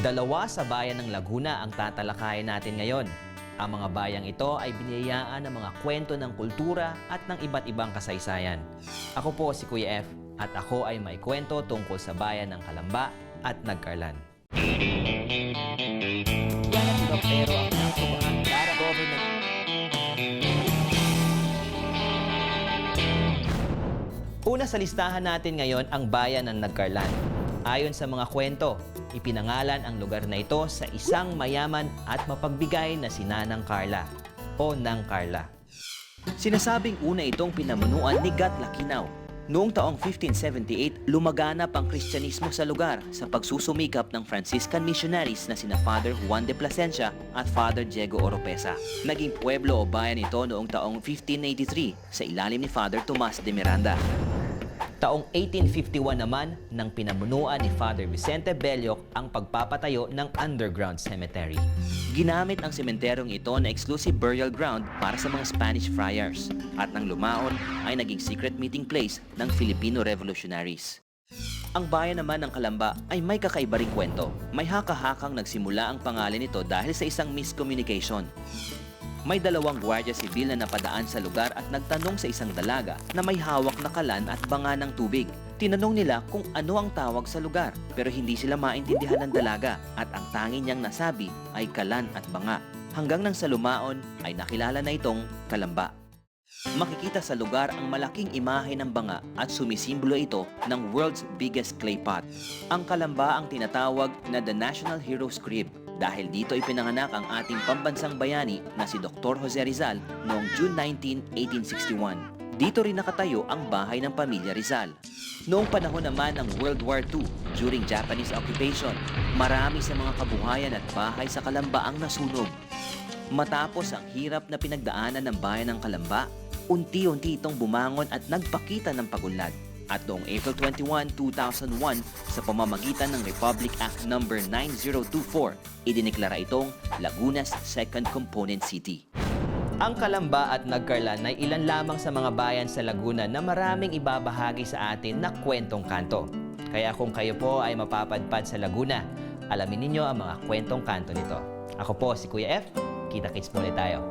Dalawa sa bayan ng Laguna ang tatalakayin natin ngayon. Ang mga bayang ito ay biniyayaan ng mga kwento ng kultura at ng iba't ibang kasaysayan. Ako po si Kuya F at ako ay may kwento tungkol sa bayan ng Kalamba at Nagkarlan. Una sa listahan natin ngayon ang bayan ng Nagkarlan. Ayon sa mga kwento, ipinangalan ang lugar na ito sa isang mayaman at mapagbigay na si Nanang Carla o Nang Carla. Sinasabing una itong pinamunuan ni Gat Lakinaw. Noong taong 1578, lumaganap ang Kristyanismo sa lugar sa pagsusumikap ng Franciscan missionaries na sina Father Juan de Plasencia at Father Diego Oropesa. Naging pueblo o bayan ito noong taong 1583 sa ilalim ni Father Tomas de Miranda. Taong 1851 naman nang pinamunuan ni Father Vicente Belloc ang pagpapatayo ng underground cemetery. Ginamit ang sementeryong ito na exclusive burial ground para sa mga Spanish friars at nang lumaon ay naging secret meeting place ng Filipino revolutionaries. Ang bayan naman ng Kalamba ay may kakaiba ring kwento. May haka-hakang nagsimula ang pangalan nito dahil sa isang miscommunication. May dalawang gwardiya sibil na napadaan sa lugar at nagtanong sa isang dalaga na may hawak na kalan at banga ng tubig. Tinanong nila kung ano ang tawag sa lugar pero hindi sila maintindihan ng dalaga at ang tanging niyang nasabi ay kalan at banga. Hanggang nang sa lumaon ay nakilala na itong kalamba. Makikita sa lugar ang malaking imahe ng banga at sumisimbolo ito ng world's biggest clay pot. Ang kalamba ang tinatawag na the National Heroes Crib dahil dito ipinanganak ang ating pambansang bayani na si Dr. Jose Rizal noong June 19, 1861. Dito rin nakatayo ang bahay ng pamilya Rizal. Noong panahon naman ng World War II, during Japanese occupation, marami sa mga kabuhayan at bahay sa Kalamba ang nasunog. Matapos ang hirap na pinagdaanan ng bayan ng Kalamba, unti-unti itong bumangon at nagpakita ng pagunlad. At noong April 21, 2001, sa pamamagitan ng Republic Act No. 9024, idineklara itong Laguna's Second Component City. Ang Kalamba at Nagkarlan ay ilan lamang sa mga bayan sa Laguna na maraming ibabahagi sa atin na kwentong kanto. Kaya kung kayo po ay mapapadpad sa Laguna, alamin ninyo ang mga kwentong kanto nito. Ako po si Kuya F. Kita-kits muna tayo.